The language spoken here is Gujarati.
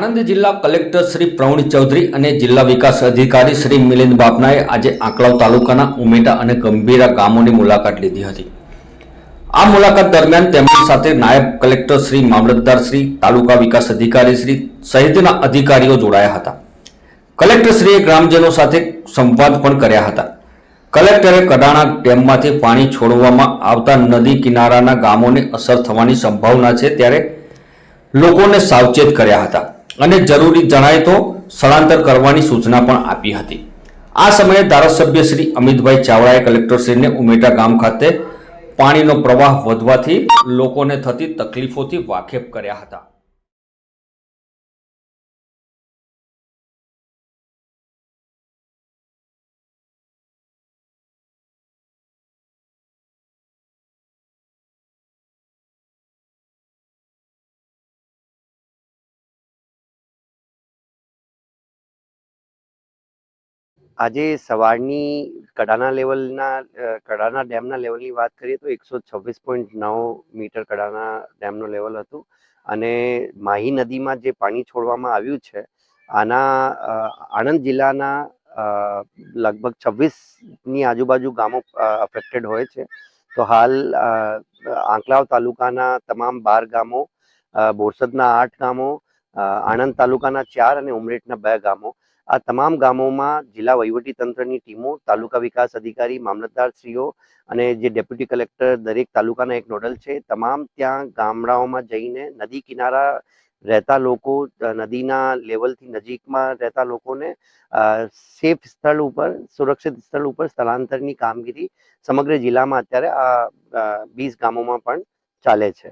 આણંદ જિલ્લા કલેક્ટર શ્રી પ્રવીણ ચૌધરી અને જિલ્લા વિકાસ અધિકારી શ્રી મિલિંદ બાપનાએ આજે આંકલાવ તાલુકાના ઉમેટા અને ગંભીરા ગામોની મુલાકાત લીધી હતી. આ મુલાકાત દરમિયાન તેમની સાથે નાયબ કલેક્ટર શ્રી મામલતદાર શ્રી, તાલુકા વિકાસ અધિકારી શ્રી સહિતના અધિકારીઓ જોડાયા હતા. કલેક્ટરશ્રીએ ગ્રામજનો સાથે સંવાદ પણ કર્યા હતા. કલેક્ટરે કડાણા ડેમમાંથી પાણી છોડવામાં આવતા નદી કિનારાના ગામોને અસર થવાની સંભાવના છે ત્યારે લોકોને સાવચેત કર્યા હતા. અને જરૂરી જણાય તો સ્થળાંતર કરવાની સૂચના પણ આપી હતી. આ સમયે ધારાસભ્ય શ્રી અમિતભાઈ ચાવડાએ કલેક્ટરશ્રીને ઉમેટા ગામ ખાતે પાણીનો પ્રવાહ વધવાથી લોકોને થતી તકલીફોથી વાકેફ કર્યા હતા. આજે સવારની કડાના લેવલના કડાના ડેમના લેવલની વાત કરીએ તો એકસો છવ્વીસ પોઈન્ટ નવ મીટર કડાના ડેમનું લેવલ હતું. અને માહી નદીમાં જે પાણી છોડવામાં આવ્યું છે, આના આણંદ જિલ્લાના લગભગ છવ્વીસની આજુબાજુ ગામો અફેક્ટેડ હોય છે. તો હાલ આંકલાવ તાલુકાના તમામ બાર ગામો બોરસદના આઠ ગામો આણંદ તાલુકાના ચાર અને ઉમરેઠના બે ગામો આ તમામ ગામોમાં જિલ્લા વહીવટી તંત્રની ટીમો, તાલુકા વિકાસ અધિકારી મામલતદારશ્રીઓ અને જે ડેપ્યુટી કલેક્ટર દરેક તાલુકાના એક નોડલ છે, તમામ ત્યાં ગામડાઓમાં જઈને નદી કિનારા રહેતા લોકો નદીના લેવલથી નજીકમાં રહેતા લોકોને સેફ સ્થળ ઉપર, સુરક્ષિત સ્થળ ઉપર સ્થળાંતરની કામગીરી સમગ્ર જિલ્લામાં અત્યારે આ વીસ ગામોમાં પણ ચાલે છે.